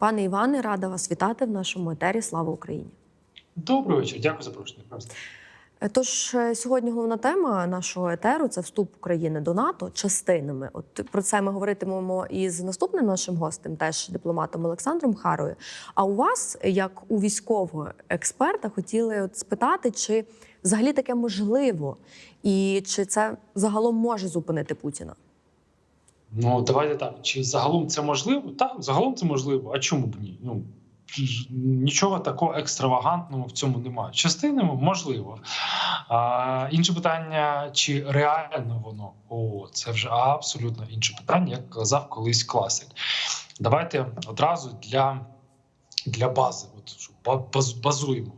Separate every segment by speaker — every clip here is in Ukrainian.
Speaker 1: Пане Іване, рада вас вітати в нашому етері. Слава Україні!
Speaker 2: Добрий вечір, дякую за запрошення.
Speaker 1: Е, Тож е, сьогодні головна тема нашого етеру це вступ України до НАТО частинами. От про це ми говоритимемо із наступним нашим гостем, теж дипломатом Олександром Харою. А у вас, як у військового експерта, хотіли от спитати, чи взагалі таке можливо, і чи це загалом може зупинити Путіна?
Speaker 2: Ну давайте так. Чи загалом це можливо? Так, загалом це можливо. А чому б ні? Ну нічого такого екстравагантного в цьому немає. Частинами можливо. А, інше питання: чи реально воно? О, це вже абсолютно інше питання, як казав колись класик. Давайте одразу для, для бази, от базуємо.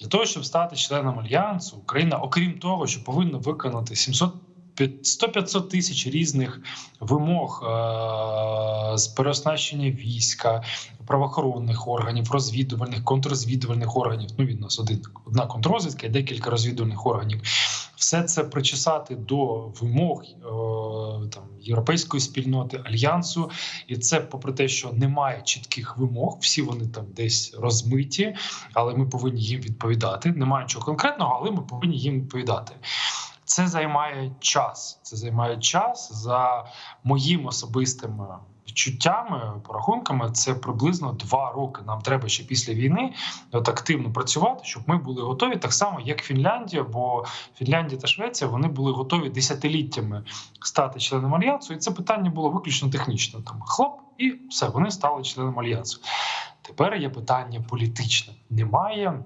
Speaker 2: Для того, щоб стати членом альянсу, Україна, окрім того, що повинна виконати 700 100-500 тисяч різних вимог е- з переоснащення війська, правоохоронних органів, розвідувальних, контррозвідувальних органів. Ну від нас один одна контррозвідка і декілька розвідувальних органів. Все це причесати до вимог е- там європейської спільноти альянсу, і це попри те, що немає чітких вимог, всі вони там десь розмиті, але ми повинні їм відповідати. Немає нічого конкретного, але ми повинні їм відповідати. Це займає час. Це займає час за моїм особистими відчуттями, порахунками. Це приблизно два роки. Нам треба ще після війни от активно працювати, щоб ми були готові, так само як Фінляндія, бо Фінляндія та Швеція вони були готові десятиліттями стати членом альянсу, і це питання було виключно технічне. Там хлоп, і все, вони стали членом альянсу. Тепер є питання політичне. Немає е,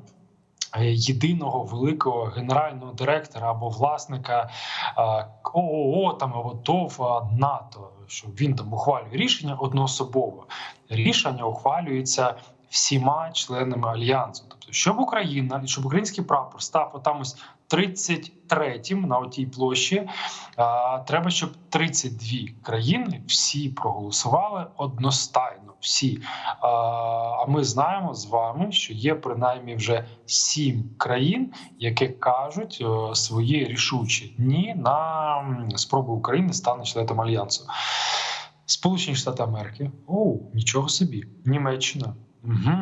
Speaker 2: єдиного великого генерального директора або власника е, ООО там або ТОВ е, НАТО, щоб він там ухвалює рішення одноособово. Рішення ухвалюється всіма членами альянсу. Тобто, щоб Україна і щоб український прапор став отам ось 33-м на отій площі, а, треба, щоб 32 країни всі проголосували одностайно. Всі. А, а ми знаємо з вами, що є принаймні вже сім країн, які кажуть е, свої рішучі ні на спробу України стати членом альянсу. Сполучені Штати Америки, о, нічого собі, Німеччина, угу.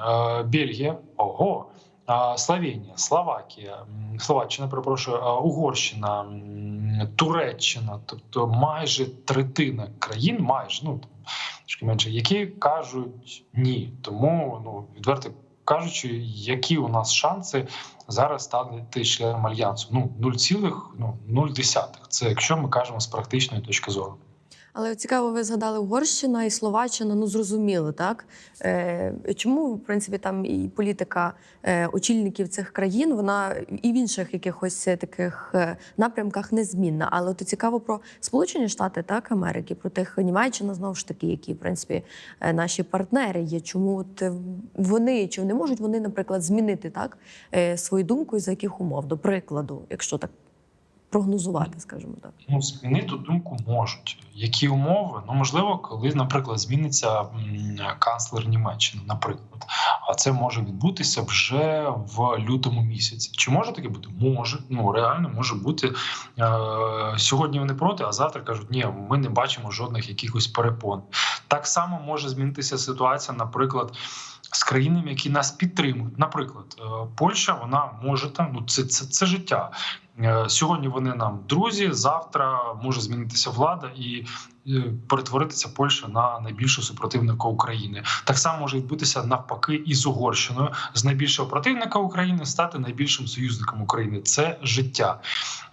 Speaker 2: Е, Бельгія, ого. А, Словенія, Словакія, Словаччина, перепрошую, Угорщина, Туреччина, тобто майже третина країн, майже ну трошки менше, які кажуть ні. Тому ну відверто кажучи, які у нас шанси зараз стати членом альянсу? Ну 0,0. Це якщо ми кажемо з практичної точки зору.
Speaker 1: Але цікаво, ви згадали Угорщина і Словаччина. Ну зрозуміло, так е, чому в принципі там і політика е, очільників цих країн, вона і в інших якихось е, таких е, напрямках незмінна. Але от цікаво про Сполучені Штати так Америки, про тих Німеччина знову ж таки, які в принципі е, наші партнери є. Чому от вони чи не можуть вони, наприклад, змінити так свою думку і за яких умов? До прикладу, якщо так прогнозувати, скажімо так.
Speaker 2: Ну, змінити думку можуть. Які умови? Ну можливо, коли, наприклад, зміниться канцлер Німеччини, наприклад, а це може відбутися вже в лютому місяці. Чи може таке бути? Може, ну реально може бути. Е, сьогодні вони проти, а завтра кажуть, ні, ми не бачимо жодних якихось перепон. Так само може змінитися ситуація, наприклад. З країнами, які нас підтримують, наприклад, е, Польща, вона може там. Ну це це, це життя. Е, Сьогодні вони нам друзі. Завтра може змінитися влада і е, перетворитися Польща на найбільшого супротивника України. Так само може відбутися навпаки і з Угорщиною з найбільшого противника України стати найбільшим союзником України. Це життя.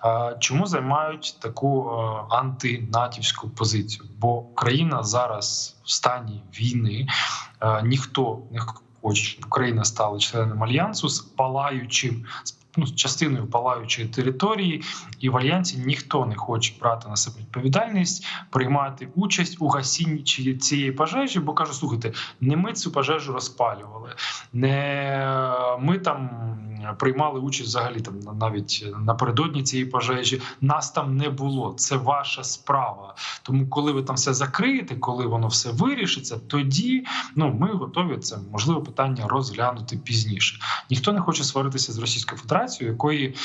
Speaker 2: Е, Чому займають таку антинатівську позицію? Бо країна зараз в стані війни. Ніхто не хоче, щоб Україна стала членом альянсу з палаючим ну, частиною палаючої території, і в альянсі ніхто не хоче брати на себе відповідальність, приймати участь у гасінні цієї пожежі, бо кажуть, слухайте, не ми цю пожежу розпалювали, не ми там приймали участь взагалі там на- навіть напередодні цієї пожежі. Нас там не було. Це ваша справа. Тому, коли ви там все закриєте, коли воно все вирішиться, тоді ну ми готові це можливо питання розглянути пізніше. Ніхто не хоче сваритися з Російською Федерацією, якої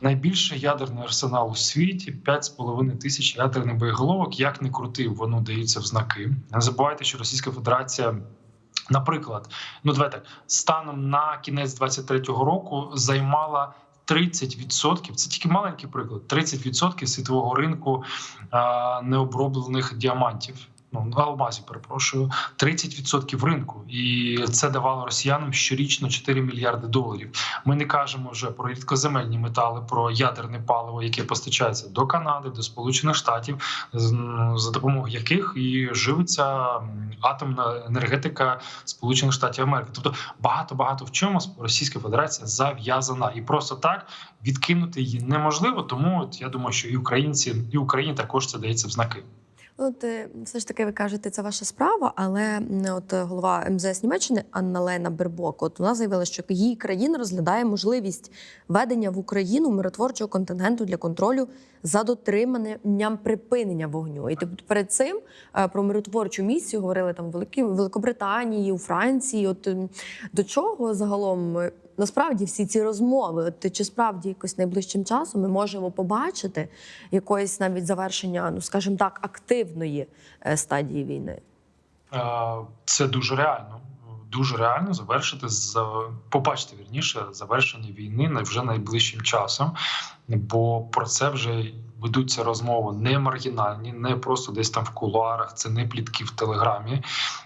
Speaker 2: найбільше ядерний арсенал у світі 5,5 тисяч ядерних боєголовок. Як не крути, воно дається в знаки. Не забувайте, що Російська Федерація. Наприклад, ну давайте так, станом на кінець 23-го року займала 30%, це тільки маленький приклад. 30% світового ринку необроблених діамантів. Ну алмазів, перепрошую, 30% ринку, і це давало росіянам щорічно 4 мільярди доларів. Ми не кажемо вже про рідкоземельні метали, про ядерне паливо, яке постачається до Канади, до Сполучених Штатів, за допомогою яких і живиться атомна енергетика Сполучених Штатів Америки. Тобто багато багато в чому Російська Федерація зав'язана, і просто так відкинути її неможливо. Тому от я думаю, що і українці, і Україні також це дається в знаки.
Speaker 1: От е, все ж таки ви кажете, це ваша справа, але от е, голова МЗС Німеччини Анна Лена Бербок, от вона заявила, що її країна розглядає можливість введення в Україну миротворчого контингенту для контролю за дотриманням припинення вогню. І тобто перед цим е, про миротворчу місію говорили там в Великобританії, у Франції. От до чого загалом насправді всі ці розмови? От чи справді якось найближчим часом ми можемо побачити якоїсь навіть завершення, ну скажімо так, активної е, стадії війни?
Speaker 2: Е, Це дуже реально. Дуже реально завершити за побачити вірніше завершення війни вже найближчим часом, бо про це вже ведуться розмови не маргінальні, не просто десь там в кулуарах. Це не плітки в телеграмі.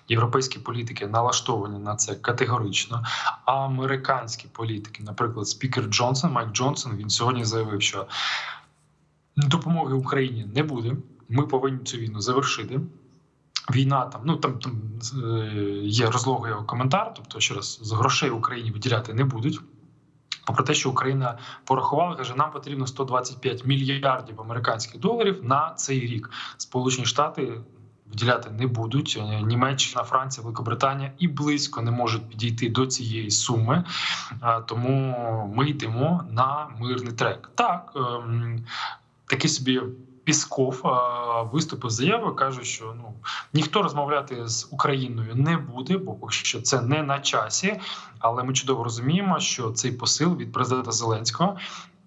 Speaker 2: Європейські політики налаштовані на це категорично. А американські політики, наприклад, спікер Джонсон, Майк Джонсон, він сьогодні заявив, що допомоги Україні не буде. Ми повинні цю війну завершити. Війна там, ну там там е, є його коментар. Тобто, ще раз з грошей Україні виділяти не будуть. Попри те, що Україна порахувала, каже, нам потрібно 125 мільярдів американських доларів на цей рік. Сполучені Штати виділяти не будуть. Е, Німеччина, Франція, Великобританія і близько не можуть підійти до цієї суми. Е, Тому ми йдемо на мирний трек. Так, ем, такий собі. Пісков виступив з каже, що ну ніхто розмовляти з Україною не буде, бо поки що це не на часі. Але ми чудово розуміємо, що цей посил від президента Зеленського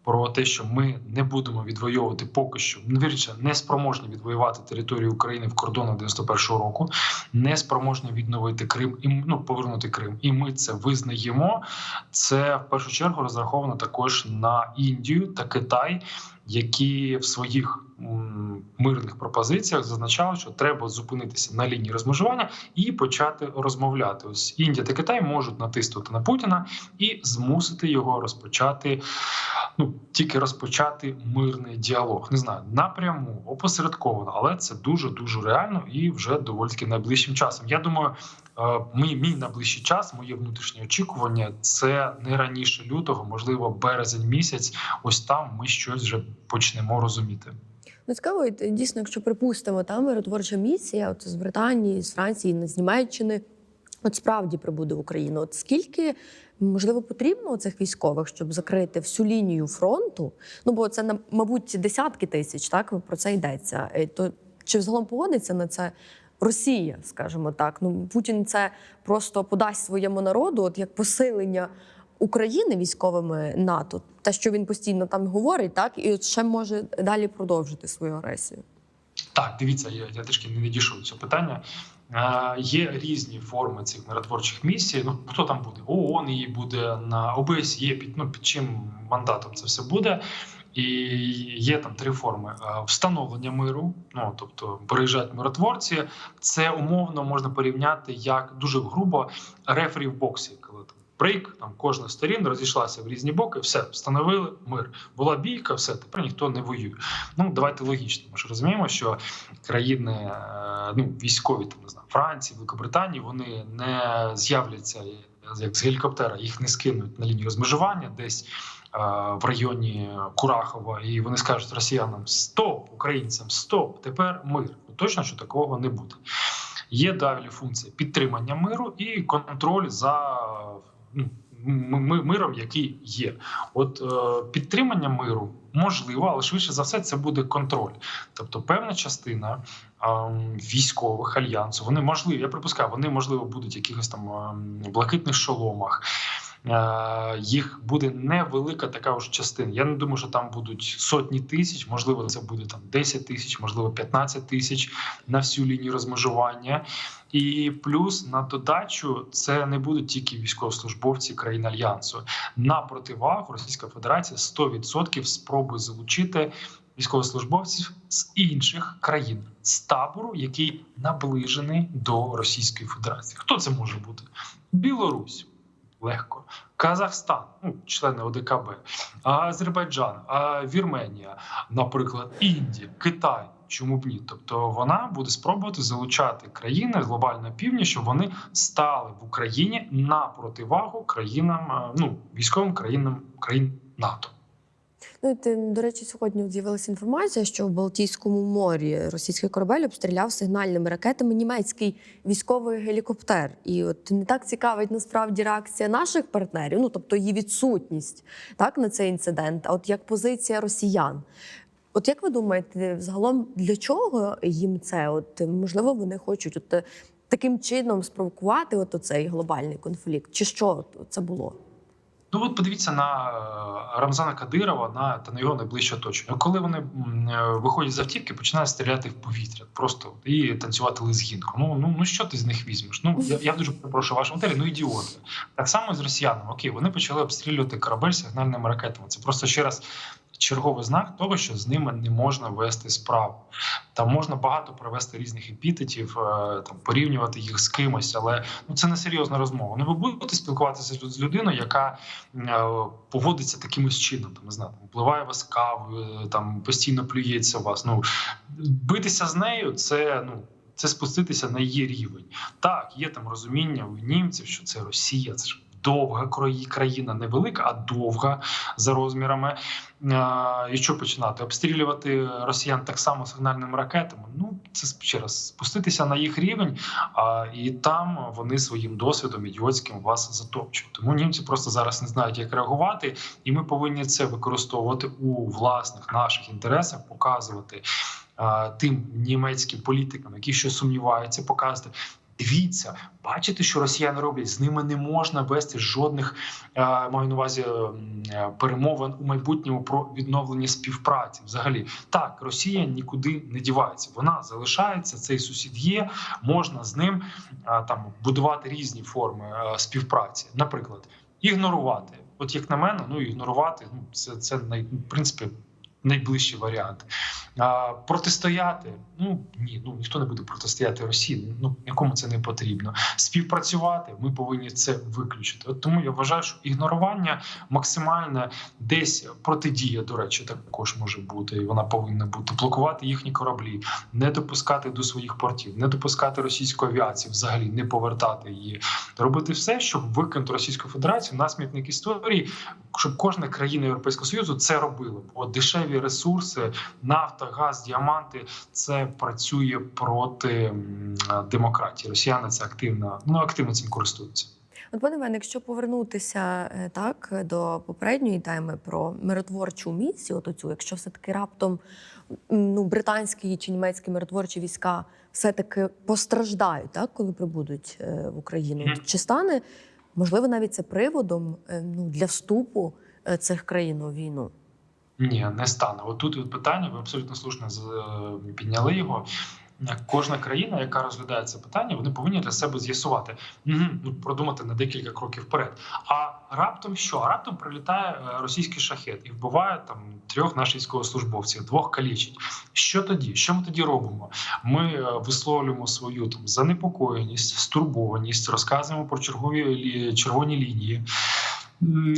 Speaker 2: про те, що ми не будемо відвоювати поки що, ну, вірніше, не спроможні відвоювати територію України в кордонах 91-го року, не спроможні відновити Крим і ну повернути Крим. І ми це визнаємо. Це в першу чергу розраховано також на Індію та Китай, які в своїх мирних пропозиціях зазначали, що треба зупинитися на лінії розмежування і почати розмовляти. Ось Індія та Китай можуть натиснути на Путіна і змусити його розпочати. Ну тільки розпочати мирний діалог. Не знаю напряму опосередковано, але це дуже дуже реально і вже доволі найближчим часом. Я думаю, е, мій, мій найближчий час, моє внутрішнє очікування це не раніше лютого, можливо, березень місяць. Ось там ми щось вже почнемо розуміти.
Speaker 1: Ну, цікаво, дійсно, якщо припустимо, там миротворча місія, от з Британії, з Франції, з Німеччини, от справді прибуде в Україну. От скільки можливо потрібно цих військових, щоб закрити всю лінію фронту? Ну бо це мабуть десятки тисяч, так про це йдеться. Е, То чи взагалом погодиться на це? Росія, скажімо так, ну Путін це просто подасть своєму народу, от як посилення України військовими НАТО, те, що він постійно там говорить, так і от ще може далі продовжити свою агресію.
Speaker 2: Так, дивіться, я, я трішки не відійшов від цього питання. Є різні форми цих миротворчих місій. Ну хто там буде? ООН її буде на ОБСЄ, під ну під чим мандатом це все буде. І є там три форми встановлення миру. Ну тобто приїжджають миротворці. Це умовно можна порівняти як дуже грубо рефері в боксі, коли там брейк, там кожна сторін розійшлася в різні боки, все встановили мир. Була бійка, все тепер ніхто не воює. Ну давайте логічно. Ми ж розуміємо, що країни е, ну військові там не знаю, Франції, Великобританії, вони не з'являться як з гелікоптера, їх не скинуть на лінію розмежування десь. е, В районі Курахова, і вони скажуть росіянам: стоп, українцям, стоп, тепер мир. Точно, що такого не буде. Є далі функція підтримання миру і контроль за миром, який є. От е, підтримання миру можливо, але швидше за все це буде контроль. Тобто, певна частина е, військових альянсу, вони можливі, я припускаю, вони можливо будуть в якихось там е, блакитних шоломах. Е, їх буде невелика така ж частина. Я не думаю, що там будуть сотні тисяч, можливо, це буде там 10 тисяч, можливо, 15 тисяч на всю лінію розмежування. І плюс на додачу це не будуть тільки військовослужбовці країн альянсу. На противагу Російська Федерація 100% спробує залучити військовослужбовців з інших країн з табору, який наближений до Російської Федерації. Хто це може бути? Білорусь легко, Казахстан, ну члени ОДКБ, Азербайджан, Вірменія, наприклад, Індія, Китай. Чому б ні? Тобто вона буде спробувати залучати країни глобального півдня, щоб вони стали в Україні на противагу країнам, е, ну військовим країнам країн НАТО.
Speaker 1: Ну, ти, до речі, сьогодні з'явилася інформація, що в Балтійському морі російський корабель обстріляв сигнальними ракетами німецький військовий гелікоптер. І от не так цікавить насправді реакція наших партнерів, ну тобто її відсутність так на цей інцидент. А от як позиція росіян. От як ви думаєте, взагалом для чого їм це? От можливо, вони хочуть от е, таким чином спровокувати от оцей глобальний конфлікт? Чи що це було?
Speaker 2: Ну от подивіться на е, Рамзана Кадирова на та на його найближче оточення. Коли вони е, виходять з автівки, починають стріляти в повітря, просто і танцювати лезгінку. Ну ну ну що ти з них візьмеш? Ну я, я дуже прошу вашу матері, ну ідіоти. Так само з росіянами. Окей, вони почали обстрілювати корабель сигнальними ракетами. Це просто ще раз. Черговий знак того, що з ними не можна вести справу. Там можна багато провести різних епітетів, е, там порівнювати їх з кимось, але ну це не серйозна розмова. Ну ви будете спілкуватися з людиною, яка е, поводиться таким чином, там не знаю, впливає вас кавою, там постійно плюється вас. Ну битися з нею це ну. Це спуститися на її рівень. Так, є там розуміння у німців, що це Росія, це ж довга країна, не велика, а довга за розмірами. І що починати? Обстрілювати росіян так само сигнальними ракетами. Ну це ще раз спуститися на їх рівень, а і там вони своїм досвідом ідіотським вас затопчують. Тому німці просто зараз не знають, як реагувати, і ми повинні це використовувати у власних наших інтересах, показувати тим німецьким політикам, які ще сумніваються, показувати. Дивіться, бачите, що росіяни роблять з ними не можна вести жодних маю на увазі перемовин у майбутньому про відновлення співпраці. Взагалі, так Росія нікуди не дівається. Вона залишається. Цей сусід є. Можна з ним там будувати різні форми співпраці. Наприклад, ігнорувати. От як на мене, ну ігнорувати ну це це в принципі найближчий варіант. А, Протистояти ну ні, ну ніхто не буде протистояти Росії. Ну нікому це не потрібно. Співпрацювати ми повинні це виключити. От тому я вважаю, що ігнорування максимальне десь протидія, до речі, також може бути, і вона повинна бути блокувати їхні кораблі, не допускати до своїх портів, не допускати російську авіацію, взагалі не повертати її, робити все, щоб викинути Російську Федерацію на смітник історії, щоб кожна країна Європейського союзу це робила. Бо дешеві ресурси, нафта, газ, діаманти це працює проти демократії. Росіяни це активно ну активно цим користуються.
Speaker 1: От пане Вен, якщо повернутися е, так до попередньої теми про миротворчу місію, от оцю, якщо все таки раптом ну британські чи німецькі миротворчі війська все таки постраждають, так коли прибудуть е, в Україну, mm. чи стане можливо навіть це приводом е, ну для вступу цих країн у війну?
Speaker 2: Ні, не стане. От питання, ви абсолютно слушно підняли його. Кожна країна, яка розглядає це питання, вони повинні для себе з'ясувати, угу, продумати на декілька кроків вперед. А раптом що? А раптом прилітає російський шахет і вбиває там трьох наших військовослужбовців, двох калічить. Що тоді? Що ми тоді робимо? Ми висловлюємо свою там занепокоєність, стурбованість, розказуємо про чергові червоні лінії,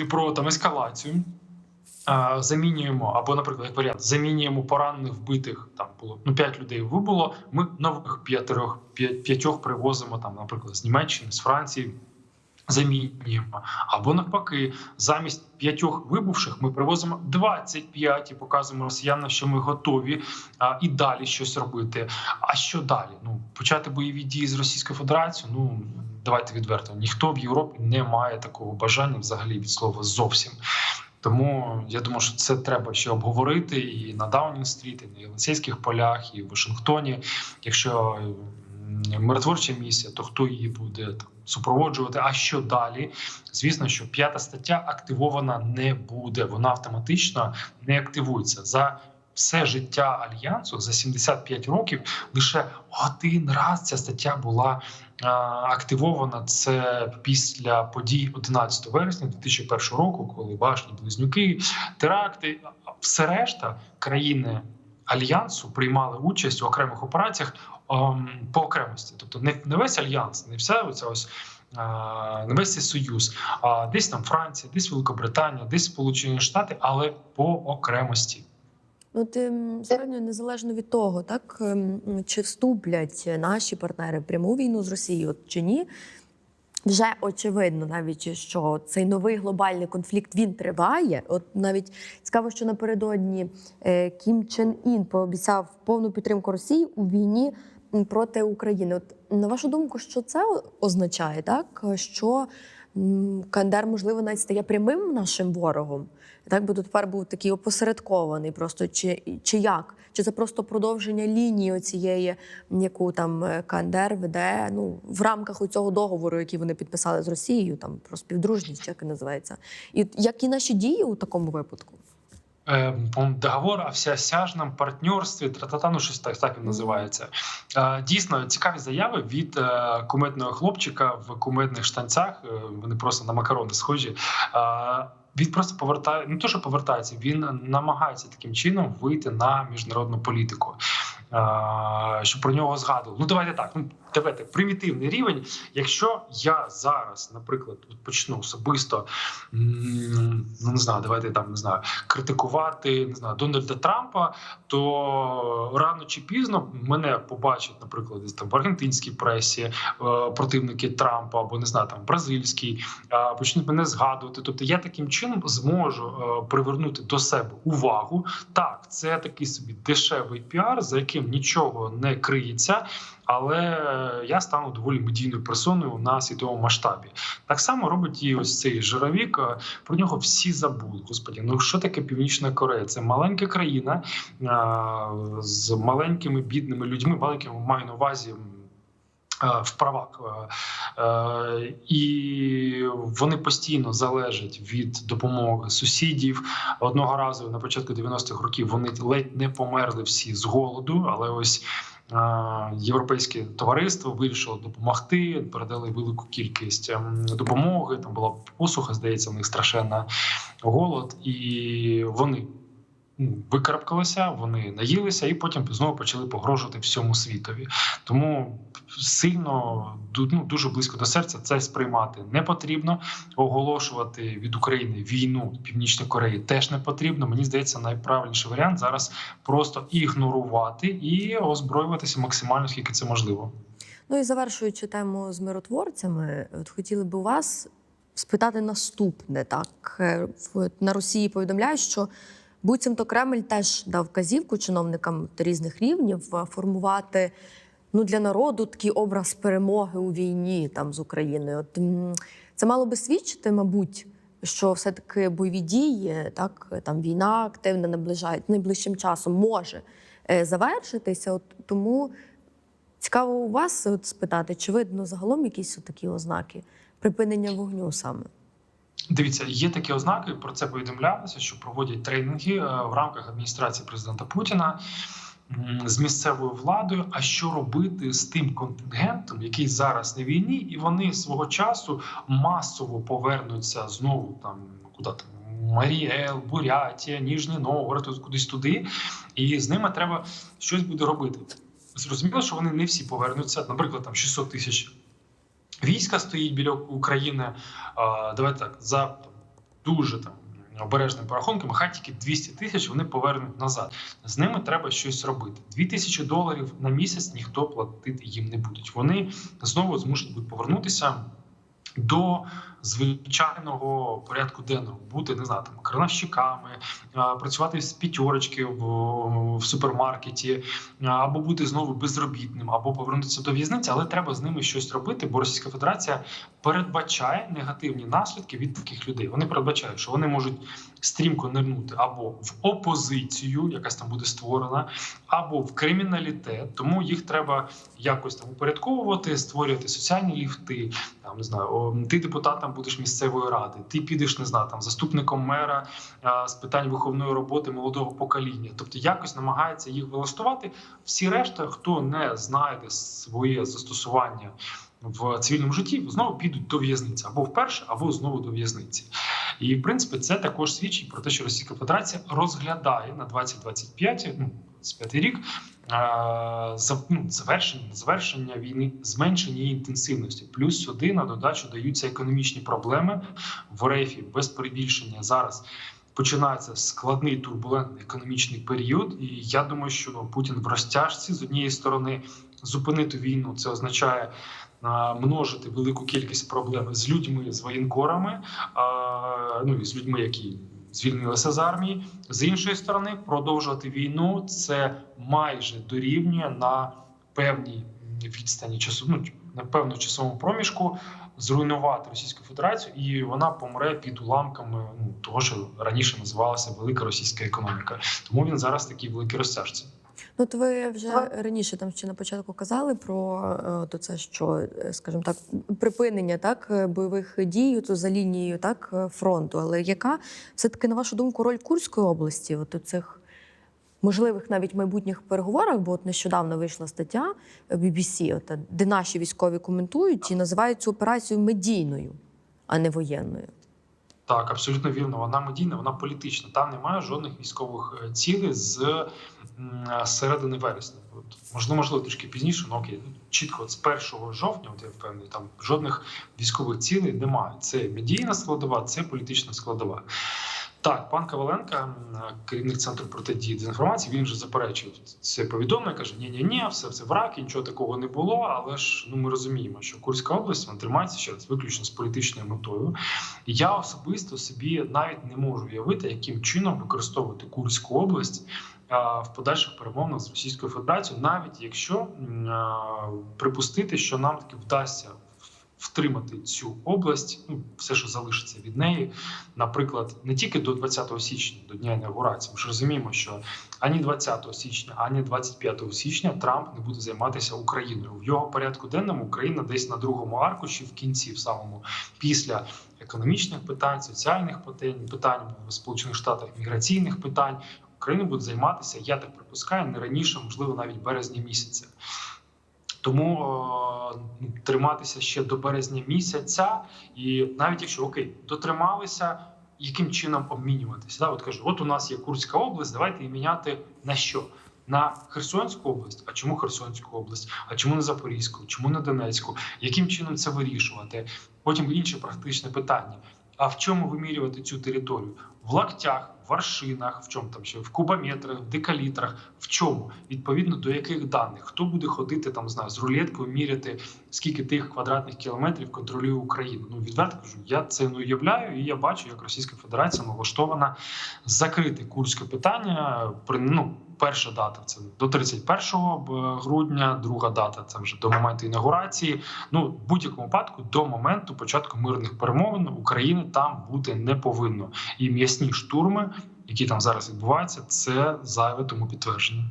Speaker 2: про там ескалацію замінюємо, або, наприклад, як варіант, замінюємо поранених вбитих. Там було ну 5 людей вибуло. Ми нових п'ятерох п'ятьох привозимо там, наприклад, з Німеччини, з Франції. Замінюємо або навпаки, замість п'ятьох вибувших ми привозимо 25 і показуємо росіянам, що ми готові а, і далі щось робити. А що далі? Ну почати бойові дії з Російською Федерацією? Ну давайте відверто. Ніхто в Європі не має такого бажання взагалі від слова зовсім. Тому я думаю, що це треба ще обговорити і на Даунінг-стріт, і на Єлисейських полях, і в Вашингтоні. Якщо миротворча місія, то хто її буде там супроводжувати? А що далі? Звісно, що п'ята стаття активована не буде. Вона автоматично не активується за. Все життя альянсу за 75 років лише один раз ця стаття була активована. Це після подій 11 вересня 2001 року, коли башні близнюки, теракти, все решта країни альянсу приймали участь у окремих операціях ем, по окремості, тобто не, не весь альянс, не вся оця ось. а, Не весь цей союз, а десь там Франція, десь Великобританія, десь Сполучені Штати, але по окремості.
Speaker 1: Ну, ти сьогодні незалежно від того, так ем, чи вступлять наші партнери в пряму війну з Росією чи ні. Вже очевидно, навіть що цей новий глобальний конфлікт він триває. От навіть цікаво, що напередодні е, Кім Чен Ін пообіцяв повну підтримку Росії у війні проти України. От на вашу думку, що це означає, так що м, КНДР, можливо, навіть стає прямим нашим ворогом? Так би тепер був такий опосередкований, просто чи, чи як? Чи це просто продовження лінії оцієї, яку там е, КНДР веде ну, в рамках цього договору, який вони підписали з Росією, там про співдружність, як і називається. І які наші дії у такому випадку?
Speaker 2: Е, договор о всеосяжному партнерстві, тра-та-та, ну щось так, так він називається. Дійсно, цікаві заяви від е, кумедного хлопчика в кумедних штанцях. е, Вони просто на макарони схожі. Він просто повертає, не то, що повертається, він намагається таким чином вийти на міжнародну політику. Щоб про нього згадували. Ну давайте так. Ну давайте примітивний рівень. Якщо я зараз, наприклад, почну особисто, ну не знаю, давайте там не знаю, критикувати не знаю Дональда Трампа, то рано чи пізно мене побачать, наприклад, там в аргентинській пресі е, противники Трампа або не знаю, там бразильській, е, почнуть мене згадувати. Тобто я таким чином зможу е, привернути до себе увагу. Так, це такий собі дешевий піар, за яким нічого не криється. Але я стану доволі медійною персоною на світовому масштабі. Так само робить і ось цей жировік. е, Про нього всі забули. Господі, ну що таке Північна Корея? Це маленька країна е, з маленькими бідними людьми. Маленькими маю на увазі. е, В правах і вони постійно залежать від допомоги сусідів. Одного разу на початку 90-х років вони ледь не померли всі з голоду, але ось європейське товариство вирішило допомогти, передали велику кількість ем, допомоги. Там була посуха, здається, у них страшенна голод, і вони викарабкалися, вони наїлися, і потім знову почали погрожувати всьому світові. Тому сильно ну, дуже близько до серця це сприймати не потрібно. Оголошувати від України війну Північної Кореї теж не потрібно. Мені здається, найправильніший варіант зараз просто ігнорувати і озброюватися максимально, скільки це можливо.
Speaker 1: Ну і завершуючи тему з миротворцями, от хотіли б у вас спитати наступне. Так Е, на Росії повідомляють, що буцімто Кремль теж дав вказівку чиновникам різних рівнів е, формувати ну для народу такий образ перемоги у війні там з Україною. От це мало би свідчити, мабуть. Що все-таки бойові дії, так там війна активно наближає найближчим часом може е, завершитися. От тому Цікаво у вас от спитати, чи видно загалом якісь такі ознаки припинення вогню саме?
Speaker 2: Дивіться, є такі ознаки. Про це повідомлялося, що проводять тренінги е, в рамках адміністрації президента Путіна з місцевою владою. А що робити з тим контингентом, який зараз на війні, і вони свого часу масово повернуться знову там куди там. Маріел, Бурятія, Ніжній Новгород, кудись туди, і з ними треба щось буде робити. Зрозуміло, що вони не всі повернуться. Наприклад, там 600 тисяч війська стоїть біля України. Давайте так за дуже там обережними порахунками, хай тільки 200 тисяч вони повернуть назад. З ними треба щось робити. 2 тисячі доларів на місяць ніхто платити їм не будуть. Вони знову змушені будуть повернутися до звичайного порядку денного, бути не знаю, там крановщиками, працювати з п'ятерочки в, в супермаркеті, або бути знову безробітним, або повернутися до в'язниці, але треба з ними щось робити, бо Російська Федерація передбачає негативні наслідки від таких людей. Вони передбачають, що вони можуть стрімко нирнути або в опозицію, якась там буде створена, або в криміналітет. Тому їх треба якось там упорядковувати, створювати соціальні ліфти. Там не знаю, ти депутатом будеш місцевої ради, ти підеш не знаю, там заступником мера з питань виховної роботи молодого покоління. Тобто якось намагається їх влаштувати. Всі решта, хто не знайде своє застосування в цивільному житті, знову підуть до в'язниці або вперше, або знову до в'язниці. І в принципі це також свідчить про те, що Російська Федерація розглядає на 2025, ну 25 рік е, ну, завершення завершення війни, зменшення її інтенсивності. Плюс сюди на додачу даються економічні проблеми в РФ без перебільшення зараз. Починається складний турбулентний економічний період, і я думаю, що Путін в розтяжці з однієї сторони зупинити війну. Це означає множити велику кількість проблем з людьми, з воєнкорами, ну і з людьми, які звільнилися з армії. З іншої сторони, продовжувати війну це майже дорівнює на певній відстані часу, ну на певному часовому проміжку. Зруйнувати Російську Федерацію, і вона помре під уламками ну, того, що раніше називалася велика російська економіка. Тому він зараз такий великий розтяжці.
Speaker 1: Ну, то ви вже раніше там ще на початку казали про е, то це, що, е, скажімо так, припинення так е, бойових дій то за лінією так фронту. Але яка все таки на вашу думку роль Курської області? От у цих можливих навіть майбутніх переговорах? Бо от нещодавно вийшла стаття BBC, от, де наші військові коментують і називають цю операцію медійною, а не воєнною.
Speaker 2: Так, абсолютно вірно. Вона медійна, вона політична. Там немає жодних військових е, цілей з середини вересня. От, можливо, можливо, трішки пізніше, але окей, чітко от з 1 жовтня, от я впевнений, там жодних військових цілей немає. Це медійна складова, це політична складова. Так, пан Коваленко, керівник центру протидії дезінформації, він вже заперечив це повідомлення. каже: ні, ні, ні, все це враки, нічого такого не було. Але ж ну ми розуміємо, що Курська область вона тримається ще раз виключно з політичною метою. І я особисто собі навіть не можу уявити, яким чином використовувати Курську область. В подальших перемовинах з Російською Федерацією, навіть якщо припустити, що нам таки вдасться втримати цю область, ну все, що залишиться від неї, наприклад, не тільки до 20 січня, до дня інаугурації. Ми ж розуміємо, що ані 20 січня, ані 25 січня Трамп не буде займатися Україною. В його порядку денному Україна десь на другому аркуші, в кінці, в самому після економічних питань, соціальних питань, питань в Сполучених Штатах, міграційних питань. Україна буде займатися, я так припускаю, не раніше, можливо, навіть березня місяця. Тому е, триматися ще до березня місяця, і навіть якщо окей, дотрималися, яким чином обмінюватися? Да? От кажу, от у нас є Курська область, давайте її міняти на що? На Херсонську область. А чому Херсонську область? А чому не Запорізьку? Чому не Донецьку? Яким чином це вирішувати? Потім інше практичне питання. А в чому вимірювати цю територію? В лактях, в аршинах, в чому там ще в кубометрах, в декалітрах. В чому? Відповідно до яких даних? Хто буде ходити там, знаю, з рулеткою, міряти, скільки тих квадратних кілометрів контролює Україна? Ну відверто кажу, я це не уявляю, і я бачу, як Російська Федерація налаштована закрити курське питання. При ну перша дата це до 31 грудня, друга дата це вже до моменту інаугурації. Ну в будь-якому випадку до моменту початку мирних перемовин України там бути не повинно. І м'ясні штурми, які там зараз відбуваються, це зайве тому підтвердження.